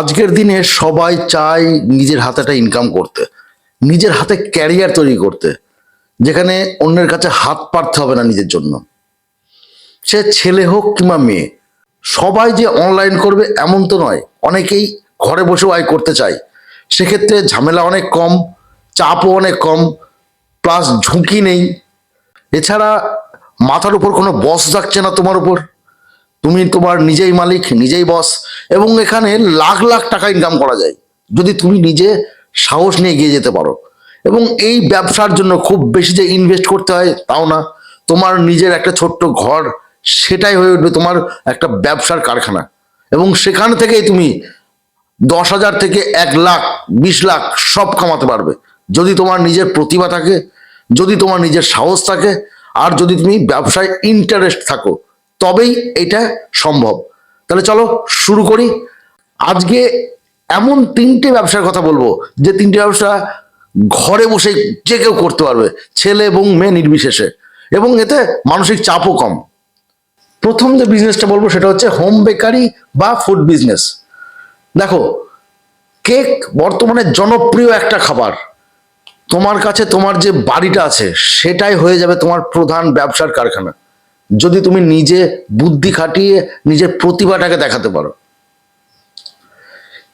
আজকের দিনে সবাই চায় নিজের হাতে একটা ইনকাম করতে, নিজের হাতে ক্যারিয়ার তৈরি করতে, যেখানে অন্যের কাছে হাত পারতে হবে না নিজের জন্য। সে ছেলে হোক কিংবা মেয়ে, সবাই যে অনলাইন করবে এমন তো নয়, অনেকেই ঘরে বসেও আয় করতে চায়। সেক্ষেত্রে ঝামেলা অনেক কম, চাপও অনেক কম প্লাস ঝুঁকি নেই। এছাড়া মাথার উপর কোনো বস থাকছে না তোমার উপর। তুমি তোমার নিজেই মালিক, নিজেই বস এবং এখানে লাখ লাখ টাকা ইনকাম করা যায়। যদি তুমি নিজে সাহস নিয়ে এগিয়ে যেতে পারো। এবং এই ব্যবসার জন্য খুব বেশি যে ইনভেস্ট করতে হয় তাও না। তোমার নিজের একটা ছোট্ট ঘর, সেটাই হয়ে উঠবে তোমার একটা ব্যবসার কারখানা। এবং সেখান থেকেই তুমি দশ হাজার থেকে এক লাখ, বিশ লাখ সব কামাতে পারবে। যদি তোমার নিজের প্রতিভা থাকে, যদি তোমার নিজের সাহস থাকে, আর যদি তুমি ব্যবসায় ইন্টারেস্ট থাকো তবেই এটা সম্ভব। তাহলে চলো শুরু করি। আজকে এমন তিনটে ব্যবসার কথা বলব, যে তিনটে ব্যবসা ঘরে বসে যে কেউ করতে পারবে, ছেলে এবং মেয়ে নির্বিশেষে। এবং এতে মানসিক চাপও কম। প্রথম যে বিজনেসটা বলব সেটা হচ্ছে হোম বেকারি বা ফুড বিজনেস দেখো কেক বর্তমানে জনপ্রিয় একটা খাবার। তোমার কাছে তোমার যে বাড়িটা আছে, সেটাই হয়ে যাবে তোমার প্রধান ব্যবসার কারখানা। যদি তুমি নিজে বুদ্ধি খাটিয়ে নিজের প্রতিভাটাকে দেখাতে পারো।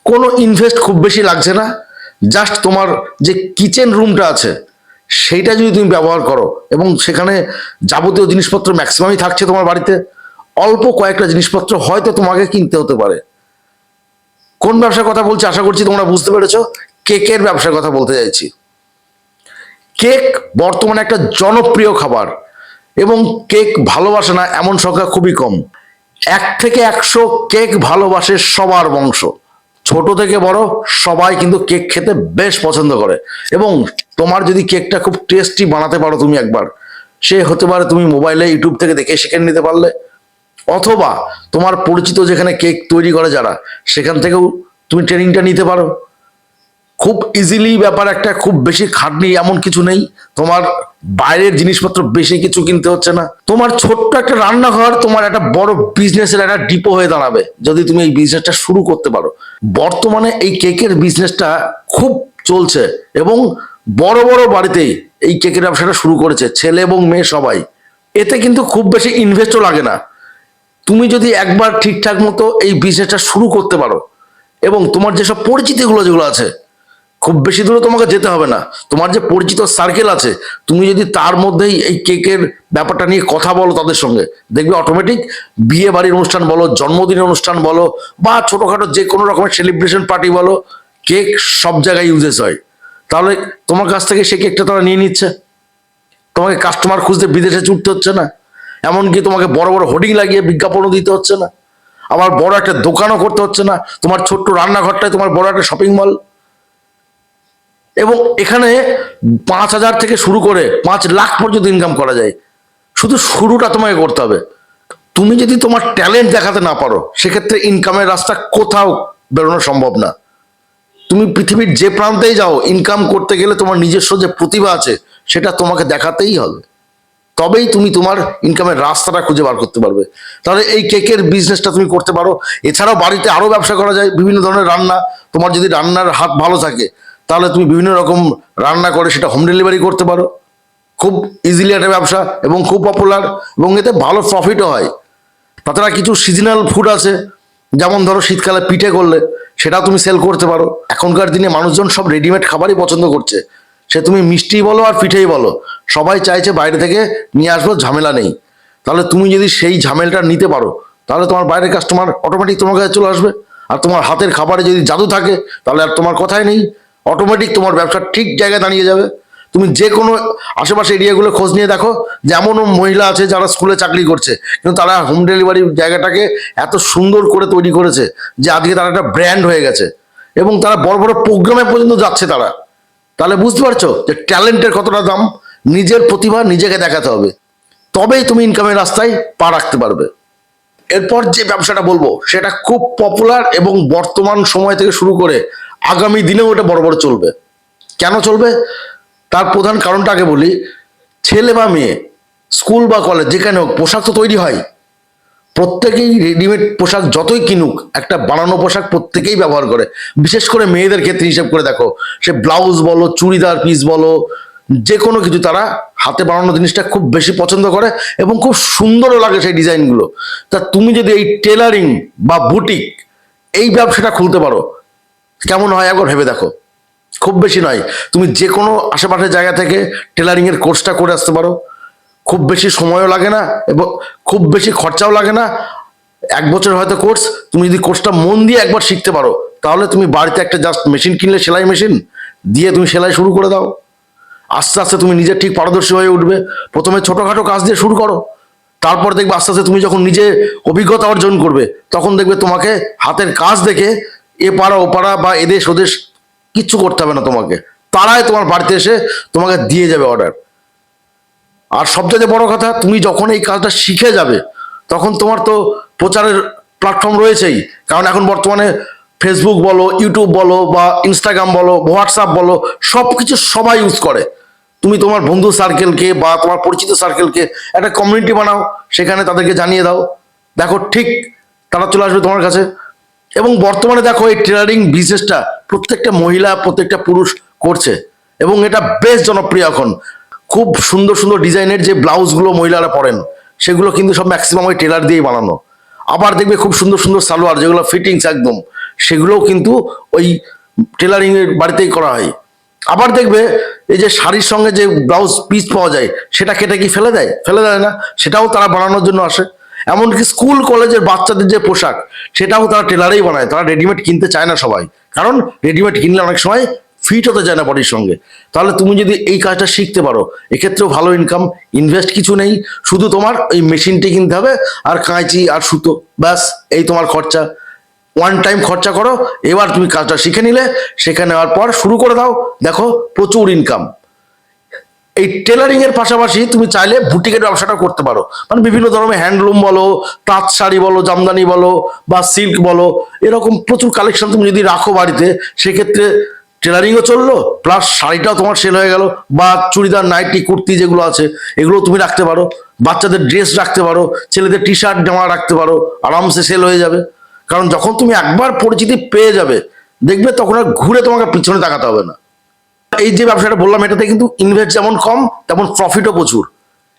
কোনো ইনভেস্ট খুব বেশি লাগছে না। জাস্ট তোমার যে কিচেন রুমটা আছে, সেইটা যদি তুমি ব্যবহার করো এবং সেখানে যাবতীয় জিনিসপত্র ম্যাক্সিমামই থাকছে তোমার বাড়িতে, অল্প কয়েকটা জিনিসপত্র হয়তো তোমাকে কিনতে হতে পারে। কোন ব্যবসার কথা বলছি আশা করছি তোমরা বুঝতে পেরেছ। কেকের ব্যবসার কথা বলতে চাইছি। কেক বর্তমানে একটা জনপ্রিয় খাবার। এবং কেক ভালোবাসে না, এমন সংখ্যা খুবই কম। এক থেকে একশো কেক ভালোবাসে সবার বংশ। ছোট থেকে বড় সবাই কিন্তু কেক খেতে বেশ পছন্দ করে। এবং তোমার যদি কেকটা খুব টেস্টি বানাতে পারো তুমি একবার, সে হতে পারে তুমি মোবাইলে, ইউটিউব থেকে দেখে শিখে নিতে পারলে। অথবা তোমার পরিচিত যেখানে কেক তৈরি করে যারা, সেখান থেকেও তুমি ট্রেনিংটা নিতে পারো। খুব ইজিলি ব্যাপার একটা, খুব বেশি খাটনি এমন কিছু নেই। তোমার বাইরের জিনিসপত্র বেশি কিছু কিনতে হচ্ছে না। তোমার ছোট্ট একটা রান্নাঘর, তোমার একটা বড় বিজনেসের একটা ডিপো হয়ে দাঁড়াবে, যদি তুমি এই বিজনেসটা শুরু করতে পারো। বর্তমানে এই কেকের বিজনেসটা খুব চলছে এবং বড় বড় বাড়িতেই এই কেকের ব্যবসাটা শুরু করেছে, ছেলে এবং মেয়ে সবাই। এতে কিন্তু খুব বেশি ইনভেস্টও লাগে না। তুমি যদি একবার ঠিকঠাক মতো এই বিজনেসটা শুরু করতে পারো এবং তোমার যেসব পরিচিতিগুলো যেগুলো আছে খুব বেশি দূরে তোমাকে যেতে হবে না। তোমার যে পরিচিত সার্কেল আছে, তুমি যদি তার মধ্যেই এই কেকের ব্যাপারটা নিয়ে কথা বলো তাদের সঙ্গে, দেখবে অটোমেটিক বিয়ে বাড়ির অনুষ্ঠান বলো, জন্মদিনের অনুষ্ঠান বলো, বা ছোটোখাটো যে কোনো রকমের সেলিব্রেশন পার্টি বলো কেক সব জায়গায় ইউজেস হয়। তাহলে তোমার কাছ থেকে সে কেকটা তারা নিয়ে নিচ্ছে। তোমাকে কাস্টমার খুঁজতে বিদেশে ছুটতে হচ্ছে না। এমনকি তোমাকে বড় বড় হোর্ডিং লাগিয়ে বিজ্ঞাপনও দিতে হচ্ছে না। আবার বড় একটা দোকানও করতে হচ্ছে না। তোমার ছোট্ট রান্নাঘরটায় তোমার বড় একটা শপিং মল এবং এখানে পাঁচ হাজার থেকে শুরু করে পাঁচ লাখ পর্যন্ত ইনকাম করা যায়। শুধু শুরুটা তোমাকে করতে হবে। তুমি যদি তোমার ট্যালেন্ট দেখাতে না পারো, সেক্ষেত্রে ইনকামের রাস্তা কোথাও বেরোনো সম্ভব না। তুমি পৃথিবীর যে প্রান্তেই যাও ইনকাম করতে গেলে তোমার নিজস্ব যে প্রতিভা আছে, সেটা তোমাকে দেখাতেই হবে। তবেই তুমি তোমার ইনকামের রাস্তাটা খুঁজে বার করতে পারবে। তাহলে এই কেকের বিজনেসটা তুমি করতে পারো। এছাড়াও বাড়িতে আরও ব্যবসা করা যায়, বিভিন্ন ধরনের রান্না। তোমার যদি রান্নার হাত ভালো থাকে তাহলে তুমি বিভিন্ন রকম রান্না করে সেটা হোম ডেলিভারি করতে পারো। খুব ইজিলি একটা ব্যবসা এবং খুব পপুলার এবং এতে ভালো প্রফিটও হয়। তাছাড়া কিছু সিজনাল ফুড আছে, যেমন ধরো শীতকালে পিঠে করলে সেটা তুমি সেল করতে পারো। এখনকার দিনে মানুষজন সব রেডিমেড খাবারই পছন্দ করছে। সে তুমি মিষ্টি বলো আর পিঠেই বলো, সবাই চাইছে বাইরে থেকে নিয়ে আসব, ঝামেলা নেই। তাহলে তুমি যদি সেই ঝামেলাটা নিতে পারো, তাহলে তোমার বাইরের কাস্টমার অটোমেটিক তোমার কাছে চলে আসবে। আর তোমার হাতের খাবারে যদি জাদু থাকে, তাহলে আর তোমার কথাই নেই। অটোমেটিক তোমার ব্যবসা ঠিক জায়গায় দাঁড়িয়ে যাবে। তুমি যে কোনো আশেপাশে এরিয়াগুলো খোঁজ নিয়ে দেখো, যেমনও মহিলা আছে যারা স্কুলে চাকরি করছে, কিন্তু তারা হোম ডেলিভারি জায়গাটাকে এত সুন্দর করে তৈরি করেছে যে আজকে তারা একটা ব্র্যান্ড হয়ে গেছে। এবং তারা বড় বড় প্রোগ্রামে পর্যন্ত যাচ্ছে তারা। তাহলে বুঝতে পারছ যে ট্যালেন্টের কতটা দাম, নিজের প্রতিভা নিজেকে দেখাতে হবে। তবেই তুমি ইনকামের রাস্তায় পা রাখতে পারবে। এরপর যে ব্যবসাটা বলব, সেটা খুব পপুলার এবং বর্তমান সময় থেকে শুরু করে আগামী দিনেও এটা বড় বড় চলবে। কেন চলবে? তার প্রধান কারণটা আগে বলি, ছেলে বা মেয়ে, স্কুল বা কলেজ, যেখানে হোক, পোশাক তো তৈরি হয়। প্রত্যেকেই রেডিমেড পোশাক যতই কিনুক, একটা বানানো পোশাক প্রত্যেকেই ব্যবহার করে। বিশেষ করে মেয়েদের ক্ষেত্রে হিসেব করে দেখো, সে ব্লাউজ বলো, চুড়িদার পিস বলো যে কোনো কিছু তারা হাতে বানানো জিনিসটা খুব বেশি পছন্দ করে এবং খুব সুন্দরও লাগে সেই ডিজাইনগুলো। তা তুমি যদি এই টেলারিং বা বুটিক এই ব্যবসাটা খুলতে পারো কেমন হয় একবার ভেবে দেখো। খুব বেশি নয়। তুমি যে কোনো আশেপাশের জায়গা থেকে টেলারিংয়ের কোর্সটা করে আসতে পারো। খুব বেশি সময়ও লাগে না এবং খুব বেশি খরচাও লাগে না। এক বছর হয়তো কোর্স তুমি যদি কোর্সটা মন দিয়ে একবার শিখতে পারো, তাহলে তুমি বাড়িতে একটা জাস্ট মেশিন কিনলে, সেলাই মেশিন দিয়ে তুমি সেলাই শুরু করে দাও। আস্তে আস্তে তুমি নিজে ঠিক পারদর্শী হয়ে উঠবে। প্রথমে ছোটোখাটো কাজ দিয়ে শুরু করো। তারপর দেখবে আস্তে আস্তে তুমি যখন নিজে অভিজ্ঞতা অর্জন করবে, তখন দেখবে তোমাকে হাতের কাজ দেখে এ পাড়া, ও পাড়া বা এদেশ, ওদেশ কিচ্ছু করতে হবে না তোমাকে। তারাই তোমার বাড়িতে এসে তোমাকে দিয়ে যাবে অর্ডার আর সবচেয়ে বড় কথা, তুমি যখন এই কাজটা শিখে যাবে, তখন তোমার তো প্রচারের প্ল্যাটফর্ম রয়েছেই। কারণ এখন বর্তমানে ফেসবুক বলো ইউটিউব বলো বা ইনস্টাগ্রাম বলো হোয়াটসঅ্যাপ বলো সব কিছু সবাই ইউজ করে। তুমি তোমার বন্ধু সার্কেলকে বা তোমার পরিচিত সার্কেলকে একটা কমিউনিটি বানাও, সেখানে তাদেরকে জানিয়ে দাও। দেখো ঠিক তারা চলে আসবে তোমার কাছে। এবং বর্তমানে দেখো এই টেলারিং বিজনেসটা প্রত্যেকটা মহিলা, প্রত্যেকটা পুরুষ করছে এবং এটা বেশ জনপ্রিয় এখন। খুব সুন্দর সুন্দর ডিজাইনের যে ব্লাউজগুলো মহিলারা পরেন, সেগুলো কিন্তু সব ম্যাক্সিমাম ওই টেলার দিয়েই বানানো। আবার দেখবে খুব সুন্দর সুন্দর সালোয়ার, যেগুলো ফিটিংস একদম, সেগুলোও কিন্তু ওই টেলারিং এর বাড়িতেই করা হয়। আবার দেখবে এই যে শাড়ির সঙ্গে যে ব্লাউজ পিস পাওয়া যায়, সেটা কেটে কি ফেলে দেয়? ফেলে দেয় না, সেটাও তারা বানানোর জন্য আসে। এমনকি স্কুল, কলেজের বাচ্চাদের যে পোশাক, সেটাও তারা টেলারেই বানায়। তারা রেডিমেড কিনতে চায় না সবাই। কারণ রেডিমেড কিনলে অনেক সময় ফিট হতে চায় না বডির সঙ্গে। তাহলে তুমি যদি এই কাজটা শিখতে পারো, এক্ষেত্রেও ভালো ইনকাম ইনভেস্ট কিছু নেই। শুধু তোমার ওই মেশিনটি কিনতে হবে, আর কাঁচি, আর সুতো, ব্যাস, এই তোমার খরচা। ওয়ান টাইম খরচা করো, এবার তুমি কাজটা শিখে নিলে সেখানে নেওয়ার পর শুরু করে দাও। দেখো, প্রচুর ইনকাম এই টেলারিং এর পাশাপাশি তুমি চাইলে বুটিকের ব্যবসাটা করতে পারো। মানে বিভিন্ন ধরনের হ্যান্ডলুম বলো, তাঁত শাড়ি বলো, জামদানি বলো বা সিল্ক বলো, এরকম প্রচুর কালেকশন তুমি যদি রাখো বাড়িতে, সেক্ষেত্রে টেলারিংও চলল প্লাস শাড়িটাও তোমার সেল হয়ে গেল বা চুড়িদার, নাইটি, কুর্তি যেগুলো আছে এগুলো তুমি রাখতে পারো। বাচ্চাদের ড্রেস রাখতে পারো, ছেলেদের টি শার্ট জামা রাখতে পারো, আরামসে সেল হয়ে যাবে। কারণ যখন তুমি একবার পরিচিতি পেয়ে যাবে, দেখবে তখন আর ঘুরে তোমাকে পিছনে তাকাতে হবে না। এই যে ব্যবসাটা বললাম, এটাতে কিন্তু ইনভেস্ট যেমন কম, তেমন প্রফিটও প্রচুর।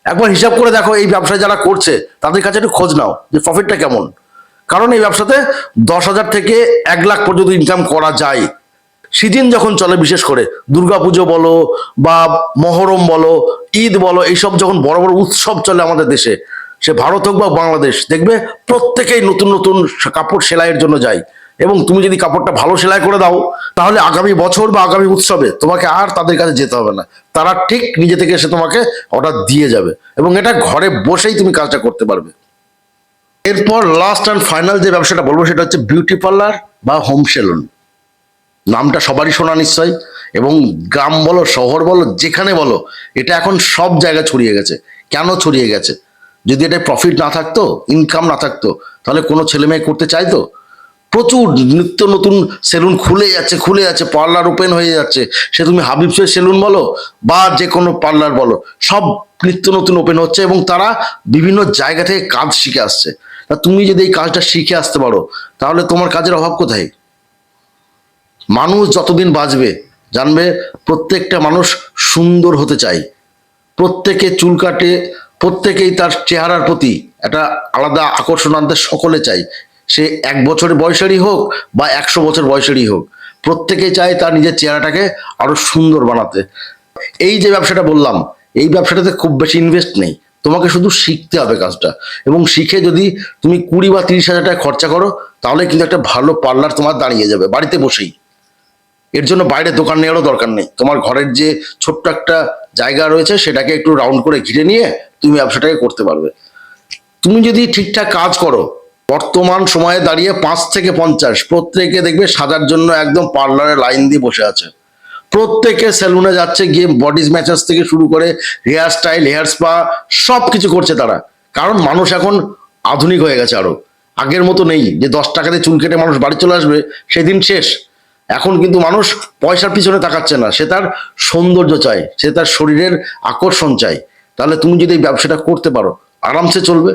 একবার হিসাব করে দেখো, এই ব্যবসা যারা করছে, তাদের কাছে একটু খোঁজ নাও যে প্রফিটটা কেমন। কারণ এই ব্যবসাতে দশ হাজার থেকে এক লাখ পর্যন্ত ইনকাম করা যায়। সিজন যখন চলে, বিশেষ করে দুর্গাপুজো বলো বা মহরম বলো, ঈদ বলো, এইসব যখন বড় বড় উৎসব চলে আমাদের দেশে সে ভারত হোক বা বাংলাদেশ, দেখবে প্রত্যেকেই নতুন নতুন কাপড় সেলাইয়ের জন্য যায়। এবং তুমি যদি কাপড়টা ভালো সেলাই করে দাও, তাহলে আগামী বছর বা আগামী উৎসবে তোমাকে আর তাদের কাছে যেতে হবে না। তারা ঠিক নিজে থেকে এসে তোমাকে অর্ডার দিয়ে যাবে। এবং এটা ঘরে বসেই তুমি কাজটা করতে পারবে। এরপর লাস্ট অ্যান্ড ফাইনাল যে ব্যবসাটা বলব, সেটা হচ্ছে বিউটি পার্লার বা হোম সেলুন নামটা সবারই শোনা নিশ্চয়। এবং গ্রাম বলো, শহর বলো, যেখানে বলো, এটা এখন সব জায়গায় ছড়িয়ে গেছে। কেন ছড়িয়ে গেছে? যদি এটা প্রফিট না থাকতো ইনকাম না থাকতো, তাহলে কোনো ছেলে মেয়ে করতে চাইতো? প্রচুর নিত্য নতুন সেলুন খুলে যাচ্ছে খুলে যাচ্ছে, পার্লার ওপেন হয়ে যাচ্ছে। সে তুমি হাবিবসের সেলুন বলো, বা যে কোনো পার্লার বলো, সব নিত্য নতুন ওপেন হচ্ছে এবং তারা বিভিন্ন জায়গা থেকে কাজ শিখে আসছে। তা তুমি যদি এই কাজটা শিখে আসতে পারো, তাহলে তোমার কাজের অভাব কোথায়? মানুষ যতদিন বাঁচবে, জানবে প্রত্যেকটা মানুষ সুন্দর হতে চায়। প্রত্যেকে চুল কাটে প্রত্যেকেই তার চেহারার প্রতি একটা আলাদা আকর্ষণ আনতে সকলে চাই সে এক বছরের বয়সেরই হোক বা একশো বছর বয়সেরই হোক, প্রত্যেকে চায় তার নিজের চেহারাটাকে আরও সুন্দর বানাতে। এই যে ব্যবসাটা বললাম, এই ব্যবসাটাতে খুব বেশি ইনভেস্ট নেই। তোমাকে শুধু শিখতে হবে কাজটা। এবং শিখে যদি তুমি কুড়ি বা তিরিশ হাজার টাকা খরচা করো, তাহলে কিন্তু একটা ভালো পার্লার তোমার দাঁড়িয়ে যাবে, বাড়িতে বসেই। এর জন্য বাইরে দোকান নেওয়ারও দরকার নেই। তোমার ঘরের যে ছোট্ট একটা জায়গা রয়েছে সেটাকে একটু রাউন্ড করে ঘিরে নিয়ে তুমি ব্যবসাটাকে করতে পারবে। তুমি যদি ঠিকঠাক কাজ করো, বর্তমান সময়ে দাঁড়িয়ে পাঁচ থেকে পঞ্চাশ, প্রত্যেকে দেখবে সাজার জন্য একদম পার্লারে লাইন দিয়ে বসে আছে। প্রত্যেকে সেলুনে যাচ্ছে, গিয়ে বডিজ ম্যাচার্স থেকে শুরু করে হেয়ার স্টাইল হেয়ার স্পা সব কিছু করছে তারা। কারণ মানুষ এখন আধুনিক হয়ে গেছে আরও। আগের মতো নেই যে দশ টাকাতে চুল কেটে মানুষ বাড়ি চলে আসবে, সেদিন শেষ। এখন কিন্তু মানুষ পয়সার পিছনে তাকাচ্ছে না। সে তার সৌন্দর্য চায় সে তার শরীরের আকর্ষণ চায় তাহলে তুমি যদি এই ব্যবসাটা করতে পারো, আরামসে চলবে।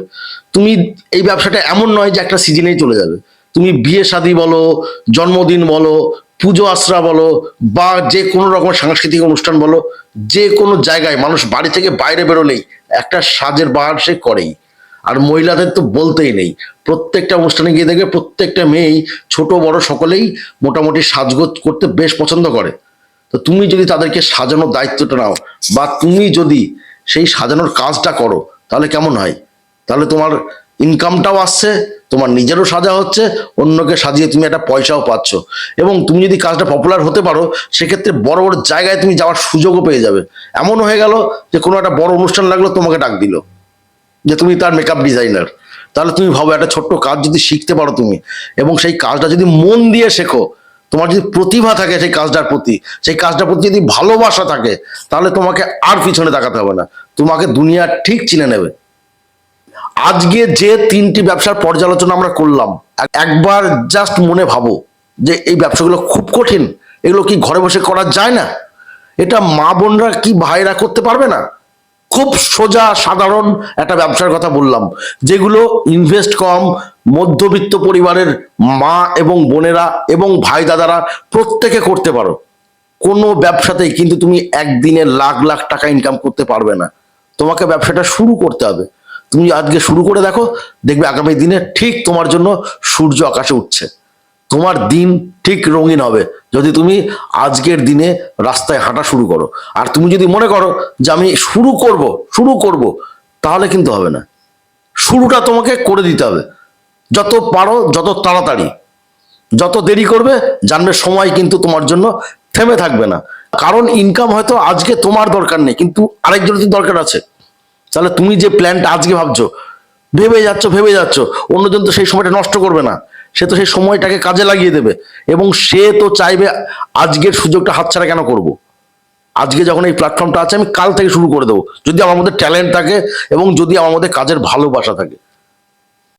তুমি এই ব্যবসাটা এমন নয় যে একটা সিজনেই চলে যাবে। তুমি বিয়ে শাদী বলো, জন্মদিন বলো, পুজো আশ্রা বলো, বা যে কোনো রকম সাংস্কৃতিক অনুষ্ঠান বলো, যে কোনো জায়গায় মানুষ বাড়ি থেকে বাইরে বেরোলেই একটা সাজের বাহার সে করেই। আর মহিলাদের তো বলতেই নেই। প্রত্যেকটা অনুষ্ঠানে গিয়ে দেখবে প্রত্যেকটা মেয়েই ছোট, বড় সকলেই মোটামুটি সাজগোজ করতে বেশ পছন্দ করে। তো তুমি যদি তাদেরকে সাজানোর দায়িত্বটা নাও বা তুমি যদি সেই সাজানোর কাজটা করো, তাহলে কেমন হয়? তাহলে তোমার ইনকামটাও আসছে, তোমার নিজেরও সাজা হচ্ছে, অন্যকে সাজিয়ে তুমি একটা পয়সাও পাচ্ছ। এবং তুমি যদি কাজটা পপুলার হতে পারো, সেক্ষেত্রে বড় বড় জায়গায় তুমি যাওয়ার সুযোগও পেয়ে যাবে। এমন হয়ে গেল যে কোনো একটা বড় অনুষ্ঠান লাগল, তোমাকে ডাক দিল। যে তুমি তার মেকআপ ডিজাইনার তাহলে তুমি ভাবো একটা ছোট্ট কাজ যদি শিখতে পারো তুমি, এবং সেই কাজটা যদি মন দিয়ে শেখো, তোমার যদি প্রতিভা থাকে সেই কাজটার প্রতি, সেই কাজটার প্রতি যদি ভালোবাসা থাকে, তাহলে তোমাকে আর পিছনে তাকাতে হবে না, তোমাকে দুনিয়া ঠিক চিনে নেবে। আজকে যে তিনটি ব্যবসার পর্যালোচনা আমরা করলাম এক- একবার জাস্ট মনে ভাবো যে এই ব্যবসাগুলো খুব কঠিন, এগুলো কি ঘরে বসে করা যায় না? এটা মা বোনরা কি ভাইরা করতে পারবে না? খুব সোজা, সাধারণ একটা ব্যবসার কথা বললাম, যেগুলো ইনভেস্ট কম, মধ্যবিত্ত পরিবারের মা এবং বোনেরা এবং ভাই দাদারা প্রত্যেকে করতে পারো। কোনো ব্যবসাতেই কিন্তু তুমি একদিনে লাখ লাখ টাকা ইনকাম করতে পারবে না। তোমাকে ব্যবসাটা শুরু করতে হবে। তুমি আজকে শুরু করে দেখো, দেখবে আগামী দিনে ঠিক তোমার জন্য সূর্য আকাশে উঠছে। তোমার দিন ঠিক রঙিন হবে। যদি তুমি আজকের দিনে রাস্তায় হাঁটা শুরু করো, আর তুমি যদি মনে করো যে আমি শুরু করব শুরু করব, তাহলে কিন্তু হবে না। শুরুটা তোমাকে করে দিতে হবে। যত পারো, যত তাড়াতাড়ি। যত দেরি করবে, জানবে সময় কিন্তু তোমার জন্য থেমে থাকবে না। কারণ ইনকাম হয়তো আজকে তোমার দরকার নেই, কিন্তু আরেকজনের দরকার আছে। তাহলে তুমি যে প্ল্যানটা আজকে ভাবছ, ভেবে যাচ্ছ ভেবে যাচ্ছ, অন্যজন তো সেই সময়টা নষ্ট করবে না। সে তো সেই সময়টাকে কাজে লাগিয়ে দেবে। এবং সে তো চাইবে আজকের সুযোগটা হাতছাড়া কেন করব। আজকে যখন এই প্ল্যাটফর্মটা আছে, আমি কাল থেকে শুরু করে দেবো। যদি আমার মধ্যে ট্যালেন্ট থাকে এবং যদি আমার মধ্যে কাজের ভালোবাসা থাকে।